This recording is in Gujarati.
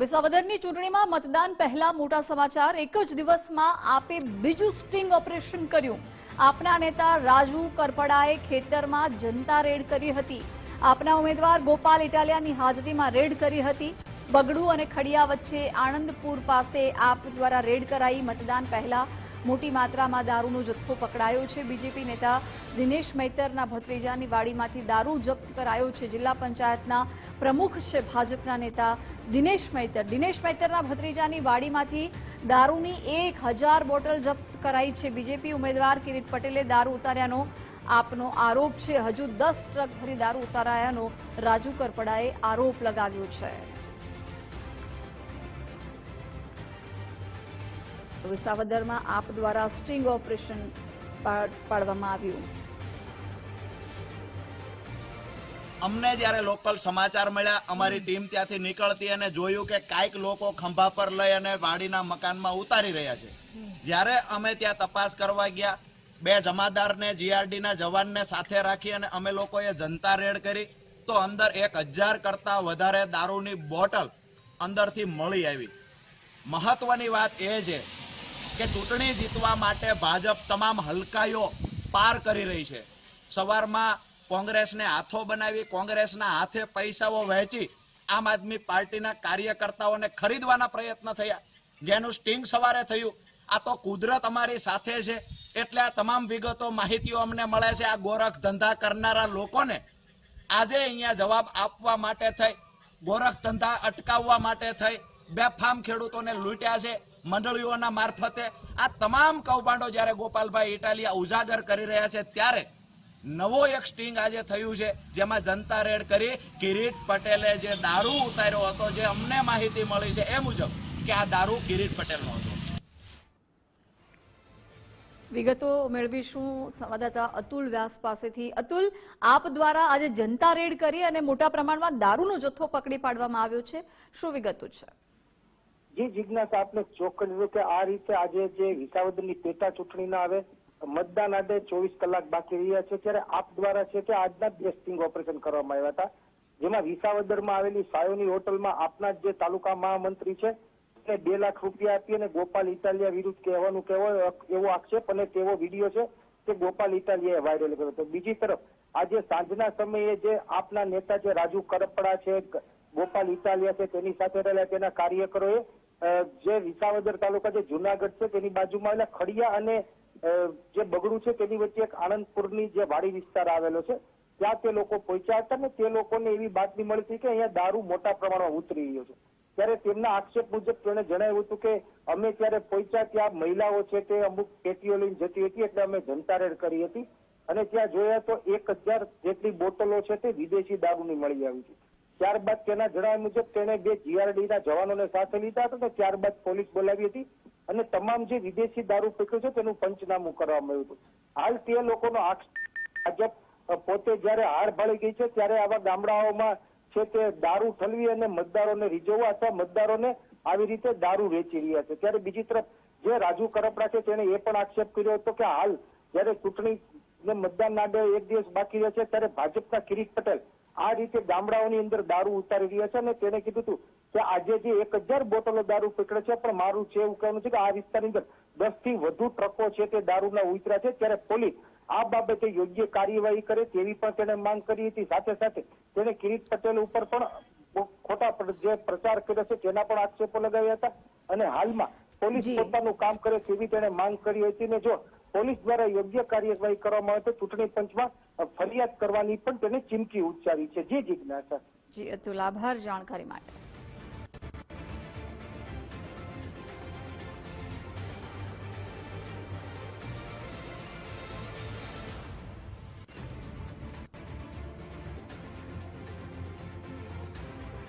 વિસાવદરની ચૂંટણીમાં મતદાન પહેલા મોટા સમાચાર, એક જ દિવસમાં આપે બીજું સ્ટિંગ ઓપરેશન કર્યું. આપના નેતા રાજુ કરપડાએ ખેતરમાં જનતા રેડ કરી હતી. આપના ઉમેદવાર ગોપાલ ઇટાલિયાની હાજરીમાં રેડ કરી હતી. બગડુ અને ખડિયા વચ્ચે આણંદપુર પાસે આપ દ્વારા રેડ કરાઈ મતદાન પહેલા મોટી માત્રામાં દારૂનો જથ્થો પકડાયો છે. બીજેપી નેતા દિનેશ મૈતરના ભત્રીજાની વાડીમાંથી દારૂ જપ્ત કરાયો છે. જિલ્લા પંચાયતના પ્રમુખ છે ભાજપના નેતા દિનેશ મૈતર. દિનેશ મૈતરના ભત્રીજાની વાડીમાંથી દારૂની એક હજાર બોટલ જપ્ત કરાઈ છે. બીજેપી ઉમેદવાર કિરીટ પટેલે દારૂ ઉતાર્યાનો આપનો આરોપ છે. હજુ દસ ટ્રક ભરી દારૂ ઉતારાયાનો રાજુ કરપડાએ આરોપ લગાવ્યો છે. વિસાવદરમાં આપ દ્વારા સ્ટિંગ ઓપરેશન પાડવામાં આવ્યું. અમને જ્યારે લોકલ સમાચાર મળ્યા, અમારી ટીમ ત્યાંથી નીકળતી અને જોયું કે કાંઈક લોકો ખંભા પર લઈ અને વાડીના મકાનમાં ઉતારી રહ્યા છે. જ્યારે અમે ત્યાં તપાસ કરવા ગયા, બે જમાદારને જીઆરડીના જવાનને સાથે રાખી અને અમે લોકોએ જનતા રેડ કરી, તો અંદર એક હજાર કરતા વધારે દારૂની બોટલ અંદરથી મળી આવી. મહત્વની વાત એ છે કે ચૂંટણી જીતવા માટે ભાજપ તમામ હલકાઈઓ પાર કરી રહી છે. સવારમાં કોંગ્રેસને હાથો બનાવી, કોંગ્રેસના હાથે પૈસાઓ વહેંચી આમ આદમી પાર્ટીના કાર્યકર્તાઓને ખરીદવાના પ્રયત્ન થયા. જેનું સ્ટિંગ સવારે થયું. આ તો કુદરત અમારી સાથે છે. એટલે આ તમામ વિગતો, માહિતીઓ અમને મળે છે. આ ગોરખ ધંધા કરનારા લોકોને આજે અહીંયા જવાબ આપવા માટે થઈ. ગોરખ ધંધા અટકાવવા માટે થઈ. બેફામ ખેડૂતોને લૂંટ્યા છે. મંડળીઓના મારફતે આ તમામ કૌભાંડો જ્યારે ગોપાલભાઈ ઇટાલિયા ઉજાગર કરી રહ્યા છે ત્યારે નવો એક સ્ટિંગ આજે થયું છે, જેમાં જનતા રેડ કરી કિરીટ પટેલે જે દારૂ ઉતાર્યો હતો, જે અમને માહિતી મળી છે એ મુજબ કે આ દારૂ કિરીટ પટેલનો હતો. વિગતો મેળવીશું સંવાદદાતા અતુલ વ્યાસ પાસેથી. અતુલ, આપ દ્વારા આજે જનતા રેડ કરી અને મોટા પ્રમાણમાં દારૂનો જથ્થો પકડી પાડવામાં આવ્યો છે. શું વિગતો છે? જી જિજ્ઞાસા આપને છે કે આ રીતે આજે જે વિસાવદરની પેટા ચૂંટણીના આવે, મતદાન આડે ચોવીસ કલાક બાકી રહ્યા છે, ત્યારે આપ દ્વારા છે કે આજના જ સ્ટિંગ ઓપરેશન કરવામાં આવ્યા હતા. જેમાં વિસાવદરમાં આવેલી સાયોની હોટલમાં આપના જ તાલુકા મહામંત્રી છે તેને બે લાખ રૂપિયા આપી અને ગોપાલ ઇટાલિયા વિરુદ્ધ કહેવાનું કહેવાય એવો આક્ષેપ અને તેવો વીડિયો છે તે ગોપાલ ઇટાલિયાએ વાયરલ કર્યો હતો. બીજી તરફ, આજે સાંજના સમયે જે આપના નેતા જે રાજુ કરપડા છે ગોપાલ ઇટાલિયા છે, તેની સાથે રહેલા તેના કાર્યકરોએ જે વિસાવદર તાલુકા જે જુનાગઢ છે, તેની બાજુમાં આવેલા ખડિયા અને જે બગડું છે, તેની વચ્ચે એક આણંદપુરની જે વાડી વિસ્તાર આવેલો છે, ત્યાં તે લોકો પહોંચ્યા હતા ને તે લોકોને એવી બાતમી મળી હતી કે અહીંયા દારૂ મોટા પ્રમાણમાં ઉતરી રહ્યો છે. ત્યારે તેમના આક્ષેપ મુજબ તેણે જણાવ્યું હતું કે, અમે ત્યારે પહોંચ્યા ત્યાં મહિલાઓ છે તે અમુક પેટીઓ લઈને જતી હતી, એટલે અમે જનતા રેડ કરી હતી. અને ત્યાં જોયા તો એક હજાર જેટલી બોટલો છે તે વિદેશી દારૂની મળી આવી છે ત્યારબાદ તેના જણાવ્યા મુજબ તેણે બે જીઆરડીના જવાનોને સાથે લીધા હતા અને ત્યારબાદ પોલીસ બોલાવી હતી અને તમામ જે વિદેશી દારૂ પીક્યો છે તેનું પંચનામું કરવામાં આવ્યું હતું. હાલ તે લોકોનો આક્ષેપ ભાજપ પોતે જ્યારે હાર ભળી ગઈ છે ત્યારે આવા ગામડાઓમાં છે તે દારૂ ઠલવી અને મતદારોને રીઝવવા અથવા મતદારોને આવી રીતે દારૂ વેચી રહ્યા છે. ત્યારે બીજી તરફ જે રાજુ કરપડા છે તેણે એ પણ આક્ષેપ કર્યો હતો કે હાલ જ્યારે ચૂંટણી ને મતદાન નાડે એક દિવસ બાકી રહે છે ત્યારે ભાજપના કિરીટ પટેલ આ રીતે ગામડાઓની અંદર દારૂ ઉતારી રહ્યા છે અને તેને કીધું હતું કે આજે જે એક હજાર બોટલો દારૂ પકડે છે, પણ મારું છે એવું કહેવાનું છે કે આ વિસ્તારની અંદર દસથી વધુ ટ્રકો છે તે દારૂના ઉતરા છે. ત્યારે પોલીસ આ બાબતે યોગ્ય કાર્યવાહી કરે તેવી પણ તેણે માંગ કરી હતી. સાથે સાથે તેણે કિરીટ પટેલ ઉપર પણ ખોટા જે પ્રચાર કર્યો છે તેના પણ આક્ષેપો લગાવ્યા હતા. અને હાલમાં પોલીસ પોતાનું કામ કરે તેવી તેણે માંગ કરી હતી ને જો પોલીસ દ્વારા યોગ્ય કાર્યવાહી કરવામાં આવે તો ચૂંટણી પંચમાં ફરિયાદ કરવાની પણ તેને ચીમકી ઉચ્ચારી છે. જે જિજ્ઞાસા. જી અતુલ આભાર જાણકારી માટે.